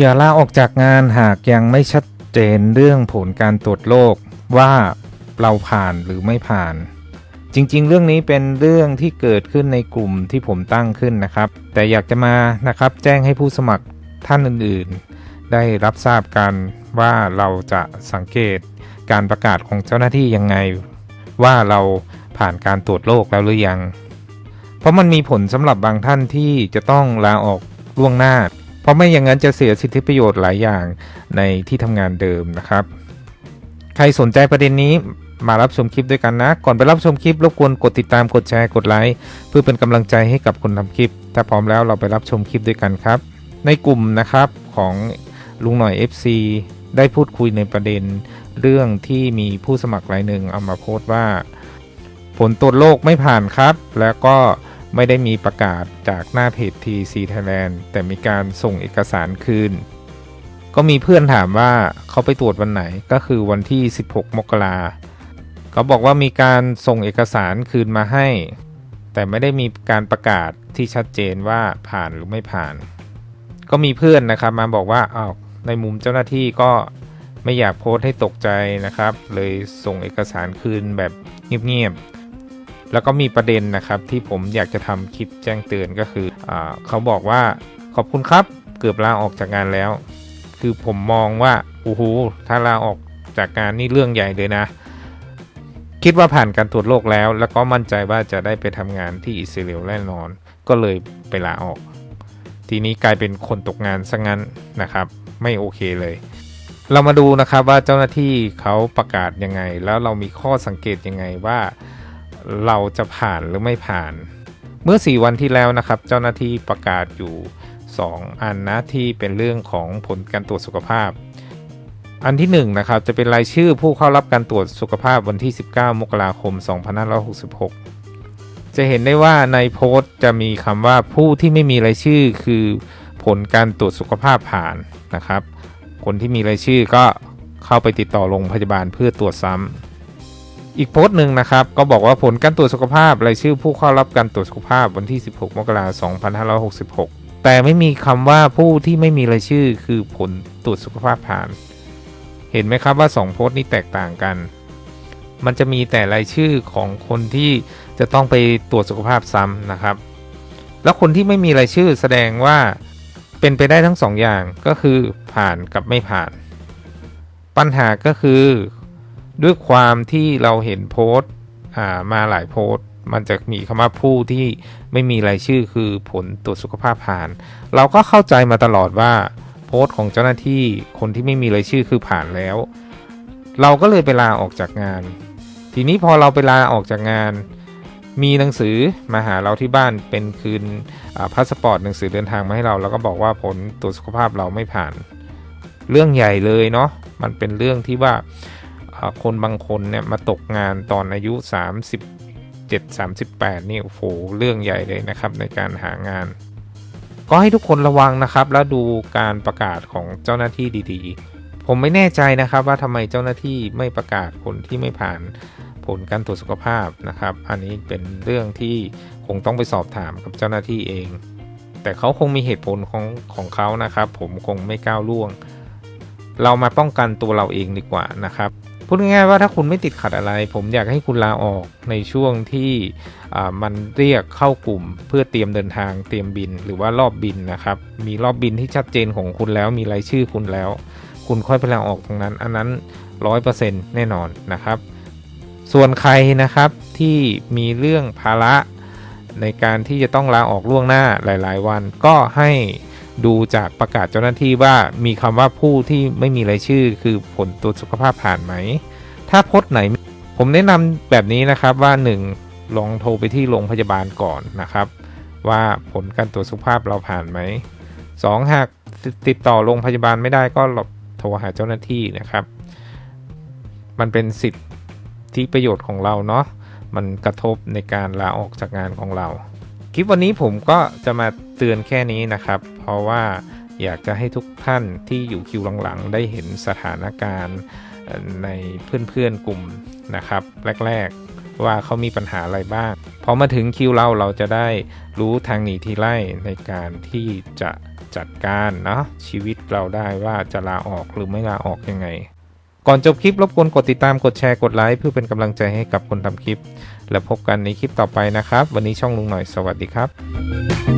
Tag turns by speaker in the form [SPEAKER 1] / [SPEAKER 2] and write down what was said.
[SPEAKER 1] อย่าลาออกจากงานหากยังไม่ชัดเจนเรื่องผลการตรวจโรคว่าเราผ่านหรือไม่ผ่าน จริงๆ เรื่องนี้เป็นเรื่องที่เกิดขึ้นในกลุ่มที่ผมตั้งขึ้นนะครับ แต่อยากจะมานะครับแจ้งให้ผู้สมัครท่านอื่นๆ ได้รับทราบกันว่าเราจะสังเกตการประกาศของเจ้าหน้าที่ยังไง ว่าเราผ่านการตรวจโรคแล้วหรือยัง เพราะมันมีผลสำหรับบางท่านที่จะต้องลาออกล่วงหน้า ราะไม่อย่างนั้นจะเสียสิทธิประโยชน์หลายอย่างในที่ทำงานเดิมนะครับ ใครสนใจประเด็นนี้มารับชมคลิปด้วยกันนะ ก่อนไปรับชมคลิปรบกวนกดติดตามกดแชร์กดไลค์เพื่อเป็นกำลังใจให้กับคนทำคลิป ถ้าพร้อมแล้วเราไปรับชมคลิปด้วยกันครับ ในกลุ่มนะครับของลุงหน่อย FC ได้พูดคุยในประเด็น เรื่องที่มีผู้สมัครรายหนึ่งเอามาโพสต์ว่า ผลตรวจโรคไม่ผ่านครับ แล้วก็ ไม่ได้มีประกาศจากหน้าเพจ TC Thailand แต่มีการส่งเอกสารคืน ก็มีเพื่อนถามว่าเขาไปตรวจวันไหนก็คือวันที่ 16 มกราเขาบอกว่ามีการส่งเอกสารคืนมาให้ แต่ไม่ได้มีการประกาศที่ชัดเจนว่าผ่านหรือไม่ผ่าน ก็มีเพื่อนนะครับมาบอกว่าอ้าวในมุมเจ้าหน้าที่ก็ไม่อยากโพสต์ให้ตกใจนะครับ เลยส่งเอกสารคืนแบบเงียบๆ แล้วก็มีประเด็นนะครับที่ผมอยากจะทำคลิปแจ้งเตือนก็คืออเขาบอกว่าขอบคุณครับเกือบลาออกจากงานแล้ว คือผมมองว่าโอ้โหถ้าลาออกจากงานนี่เรื่องใหญ่เลยนะ คิดว่าผ่านการตรวจโรคแล้ว แล้วก็มั่นใจว่าจะได้ไปทำงานที่อิสราเอลแน่นอน ก็เลยไปลาออก ทีนี้กลายเป็นคนตกงานซะงั้นนะครับ ไม่โอเคเลยเรามาดูนะครับว่าเจ้าหน้าที่เขาประกาศยังไง แล้วเรามีข้อสังเกตยังไงว่า เราจะผ่านหรือไม่ผ่าน เมื่อ 4 วันที่แล้วนะครับ เจ้าหน้าที่ประกาศอยู่ 2 อันนะที่เป็นเรื่องของผลการตรวจสุขภาพ อันที่1นะครับจะเป็นรายชื่อผู้เข้ารับการตรวจสุขภาพวันที่ 19 มกราคม 2566 จะเห็นได้ว่าในโพสต์จะมีคำว่าผู้ที่ไม่มีรายชื่อคือผลการตรวจสุขภาพผ่านนะครับ คนที่มีรายชื่อก็เข้าไปติดต่อโรงพยาบาลเพื่อตรวจซ้ำ อีกโพสต์หนึ่งนะครับ ก็บอกว่าผลการตรวจสุขภาพรายชื่อผู้เข้ารับการตรวจสุขภาพวันที่ 16 มกราคม 2566 แต่ไม่มีคำว่าผู้ที่ไม่มีรายชื่อคือผลตรวจสุขภาพผ่าน เห็นไหมครับว่า 2 โพสต์นี้แตกต่างกัน มันจะมีแต่รายชื่อของคนที่จะต้องไปตรวจสุขภาพซ้ำนะครับ แล้วคนที่ไม่มีรายชื่อแสดงว่าเป็นไปได้ทั้งสองอย่างก็คือผ่านกับไม่ผ่าน ปัญหาก็คือ ด้วยความที่เราเห็นโพสต์มาหลายโพสต์ มันจะมีคำว่าผู้ที่ไม่มีรายชื่อคือผลตรวจสุขภาพผ่าน เราก็เข้าใจมาตลอดว่าโพสต์ของเจ้าหน้าที่คนที่ไม่มีรายชื่อคือผ่านแล้ว เราก็เลยไปลาออกจากงาน ทีนี้พอเราไปลาออกจากงาน มีหนังสือมาหาเราที่บ้านเป็นคืนพาสปอร์ตหนังสือเดินทางมาให้เรา แล้วก็บอกว่าผลตรวจสุขภาพเราไม่ผ่าน เรื่องใหญ่เลยเนาะมันเป็นเรื่องที่ว่า คนบางคนเนี่ยมาตกงานตอนอายุ 37 38 นี่โอ้โหเรื่องใหญ่เลยนะครับในการหางาน ก็ให้ทุกคนระวังนะครับ แล้วดูการประกาศของเจ้าหน้าที่ดีๆ ผมไม่แน่ใจนะครับว่าทำไมเจ้าหน้าที่ไม่ประกาศคนที่ไม่ผ่านผลการตรวจสุขภาพนะครับ อันนี้เป็นเรื่องที่คงต้องไปสอบถามกับเจ้าหน้าที่เอง แต่เขาคงมีเหตุผลของของเขานะครับ ผมคงไม่ก้าวล่วง เรามาป้องกันตัวเราเองดีกว่านะครับ พูดง่ายๆว่าถ้าคุณไม่ติดขัดอะไร ผมอยากให้คุณลาออกในช่วงที่มันเรียกเข้ากลุ่ม เพื่อเตรียมเดินทางเตรียมบินหรือว่ารอบบินนะครับ มีรอบบินที่ชัดเจนของคุณแล้วมีรายชื่อคุณแล้ว คุณค่อยไปลาออกตรงนั้น อันนั้นร้อยเปอร์เซ็นต์แน่นอนนะครับ ส่วนใครนะครับที่มีเรื่องภาระในการที่จะต้องลาออกล่วงหน้าหลาย ๆ วันก็ให้ ดูจากประกาศเจ้าหน้าที่ว่ามีคำว่าผู้ที่ไม่มีรายชื่อ คือผลตรวจสุขภาพผ่านไหม ถ้าพจน์ไหน ผมแนะนำแบบนี้นะครับว่า 1. ลองโทรไปที่โรงพยาบาลก่อนนะครับ ว่าผลการตรวจสุขภาพเราผ่านไหม 2. หากติดต่อโรงพยาบาลไม่ได้ก็โทรหาเจ้าหน้าที่นะครับ มันเป็นสิทธิประโยชน์ของเราเนาะมันกระทบในการลาออกจากงานของเรา คลิปวันนี้ผมก็จะมาเตือนแค่นี้นะครับ เพราะว่าอยากจะให้ทุกท่านที่อยู่คิวหลังๆ ได้เห็นสถานการณ์ในเพื่อนๆกลุ่มนะครับ แรกๆว่าเขามีปัญหาอะไรบ้างพอมาถึงคิวเราเราจะได้รู้ทางหนีทีไล่ในการที่จะจัดการเนาะชีวิตเราได้ว่าจะลาออกหรือไม่ลาออกยังไง ก่อนจบคลิปรบกวนกดติดตามกดแชร์กดไลค์เพื่อเป็นกำลังใจให้กับคนทำคลิป แล้วพบกันในคลิปต่อไปนะครับ วันนี้ช่องลุงหน่อยสวัสดีครับ